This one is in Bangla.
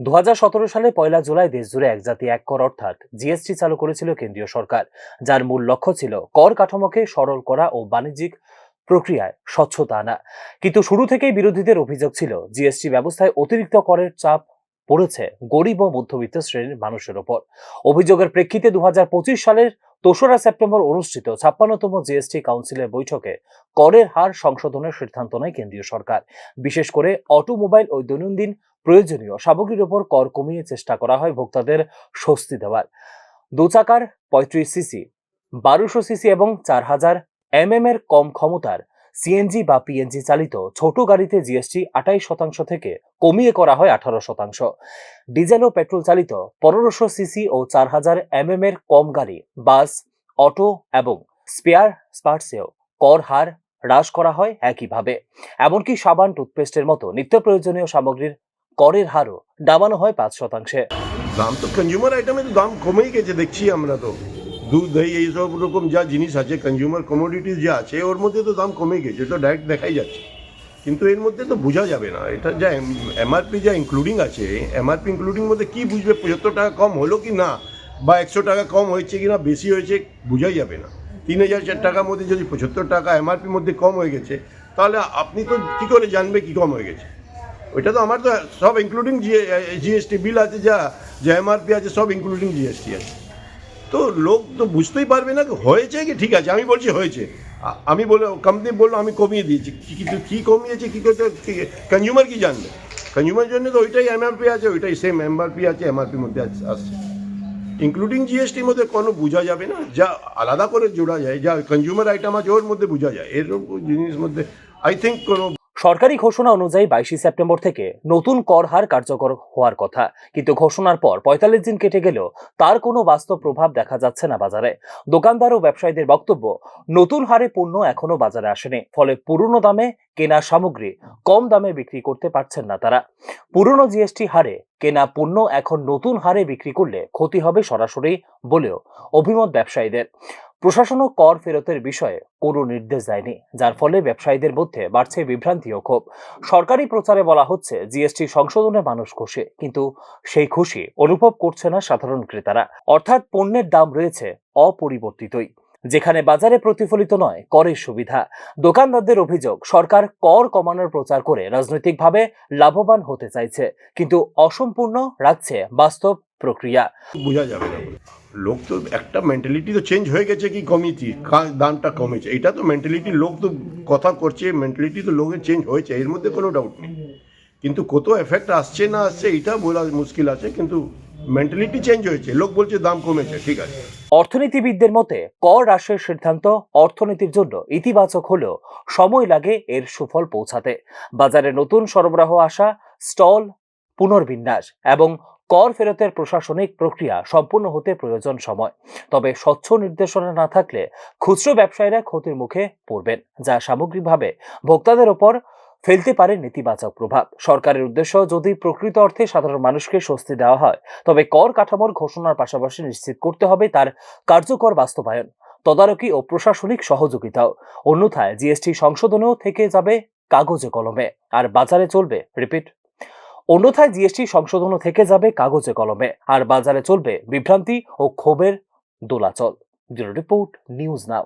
দু হাজার সতেরো সালে পয়লা জুলাই দেশজুড়ে এক জাতি এক কর অর্থাৎ জিএসটি চালু করেছিল কেন্দ্রীয় সরকার, যার মূল লক্ষ্য ছিল কর কাঠামোকে সরল করা ও বাণিজ্যিক প্রক্রিয়ায় স্বচ্ছতা আনা। কিন্তু শুরু থেকেই বিরোধীদের অভিযোগ ছিল জিএসটি ব্যবস্থায় অতিরিক্ত করের চাপ পড়েছে গরিব ও মধ্যবিত্ত শ্রেণির মানুষের ওপর। অভিযোগের প্রেক্ষিতে দু হাজার পঁচিশ সালের দোসরা সেপ্টেম্বর অনুষ্ঠিত ছাপ্পান্নতম জিএসটি কাউন্সিলের বৈঠকে করের হার সংশোধনের সিদ্ধান্ত নেয় কেন্দ্রীয় সরকার। বিশেষ করে অটোমোবাইল ও দৈনন্দিন প্রয়োজনীয় সামগ্রীর ওপর কর কমিয়ে চেষ্টা করা হয় ভোক্তাদের স্বস্তি দেওয়ার। দু চাকার পঁয়ত্রিশ সিসি, বারোশো সিসি এবং চার হাজার এমএম এর কম ক্ষমতার সিএনজি বা পিএনজি চালিত ছোট গাড়িতে জিএসটি আটাইশ শতাংশ থেকে কমিয়ে করা হয় আঠারো শতাংশ। ডিজেল ও পেট্রোল চালিত পনেরোশো সিসি ও চার হাজার এমএম এর কম গাড়ি, বাস, অটো এবং স্পেয়ার স্পার্টসেও কর হার হ্রাস করা হয় একইভাবে। এমনকি সাবান, টুথপেস্টের মতো নিত্য প্রয়োজনীয় সামগ্রীর করের হারও নামানো হয় পাঁচ শতাংশে। দাম তো কনজিউমার আইটেমে তো দাম কমেই গেছে, দেখছি আমরা তো। দুধ, দই এইসব রকম যা জিনিস আছে কনজিউমার কমোডিটিস যা আছে, ওর মধ্যে তো দাম কমে গেছে, তো ডাইরেক্ট দেখাই যাচ্ছে। কিন্তু এর মধ্যে তো বোঝা যাবে না, এটা যা এমআরপি যা ইনক্লুডিং আছে এমআরপি ইনক্লুডিং মধ্যে কি বুঝবে, পঁচাত্তর টাকা কম হলো কি না, বা একশো টাকা কম হয়েছে কি না, বেশি হয়েছে, বোঝাই যাবে না। তিন হাজার চার টাকার মধ্যে যদি পঁচাত্তর টাকা এমআরপির মধ্যে কম হয়ে গেছে, তাহলে আপনি তো কী করে জানবে কি কম হয়ে গেছে? ওইটা তো আমার তো সব ইনক্লুডিং জিএসটি বিল আছে যা যা এমআরপি আছে, সব ইনক্লুডিং জিএসটি আছে। তো লোক তো বুঝতেই পারবে না, হয়েছে কি? ঠিক আছে, আমি বলছি হয়েছে। আমি বলে কোম্পানি বলল, আমি কমিয়ে দিয়েছি। কিন্তু কী কমিয়েছে, কী করতে কনজিউমার কি জানবে? কনজিউমার জন্য তো ওইটাই এমআরপি আছে, ওইটাই সেম এমআরপি আছে এমআরপির মধ্যে আস- আসছে। ইনক্লুডিং জিএসটির মধ্যে কোনো বোঝা যাবে না, যা আলাদা করে জোড়া যায়, যা কনজিউমার আইটেম আছে, ওর মধ্যে বোঝা যায়। এরকম জিনিস মধ্যে আই থিঙ্ক কোনো সরকারি ঘোষণা অনুযায়ী বাইশে সেপ্টেম্বর থেকে নতুন কর হার কার্যকর হওয়ার কথা। কিন্তু ঘোষণার পর পঁয়তাল্লিশ দিন কেটে গেলেও তার কোনো বাস্তব প্রভাব দেখা যাচ্ছে না বাজারে। দোকানদার ও ব্যবসায়ীদের বক্তব্য, নতুন হারে পণ্য এখনও বাজারে আসেনি, ফলে পুরনো দামে কেনা সামগ্রী কম দামে বিক্রি করতে পারছেন না তারা। পুরনো জিএসটি হারে কেনা পণ্য এখন নতুন হারে বিক্রি করলে ক্ষতি হবে সরাসরি বলেও অভিমত ব্যবসায়ীদের। প্রশাসনও কর ফেরতের বিষয়ে কোনো নির্দেশ দেয়নি, যার ফলে ব্যবসায়ীদের মধ্যে বাড়ছে বিভ্রান্তি ও ক্ষোভ। সরকারি প্রচারে বলা হচ্ছে, জিএসটি সংশোধনে মানুষ খুশি। কিন্তু সেই খুশি অনুভব করছে না সাধারণ ক্রেতারা। অর্থাৎ পণ্যের দাম রয়েছে অপরিবর্তিতই, যেখানে বাজারে প্রতিফলিত নয়, করের সুবিধা। দোকানদারদের অভিযোগ, সরকার কর কমানোর প্রচার করে রাজনৈতিকভাবে লাভবান হতে চাইছে, কিন্তু অসম্পূর্ণ রাখছে বাস্তব প্রক্রিয়া। বোঝা যাবে না। লোক তো একটা মেন্টালিটি তো চেঞ্জ হয়ে গেছে কি কমিয়েছি দামটা কমেছে। এটা তো মেন্টালিটি লোক তো কথা করছে মেন্টালিটি তো লোকের চেঞ্জ হয়েছে এর মধ্যে কোনো ডাউট নেই। কিন্তু কত এফেক্ট আসছে না আসছে এটা বলা মুশকিল আছে কিন্তু মেন্টালিটি চেঞ্জ হয়েছে। লোক বলছে দাম কমেছে ঠিক আছে। অর্থনীতিবিদদের মতে কর হ্রাসের সিদ্ধান্ত অর্থনীতির জন্য ইতিবাচক হলেও সময় লাগে এর সুফল পৌঁছাতে। বাজারে নতুন সরবরাহ আসা স্টল পুনর্বিন্যাস এবং কর ফেরতের প্রশাসনিক প্রক্রিয়া সম্পূর্ণ হতে প্রয়োজন সময়। তবে স্বচ্ছ নির্দেশনা না থাকলে খুচরো ব্যবসায়ীরা ক্ষতির মুখে পড়বেন, যা সামগ্রিকভাবে ভোক্তাদের ওপর ফেলতে পারে নেতিবাচক প্রভাব। সরকারের উদ্দেশ্য, যদি প্রকৃত অর্থে সাধারণ মানুষকে স্বস্তি দেওয়া হয়, তবে কর কাঠামোর ঘোষণার পাশাপাশি নিশ্চিত করতে হবে তার কার্যকর বাস্তবায়ন, তদারকি ও প্রশাসনিক সহযোগিতাও। অন্যথায় জিএসটি সংশোধনেও থেকে যাবে কাগজে কলমে। আর বাজারে চলবে, রিপিট। অন্যথায় জিএসটি সংশোধনও থেকে যাবে কাগজে কলমে। আর বাজারে চলবে বিভ্রান্তি ও ক্ষোভের দোলাচল। Bureau report news now.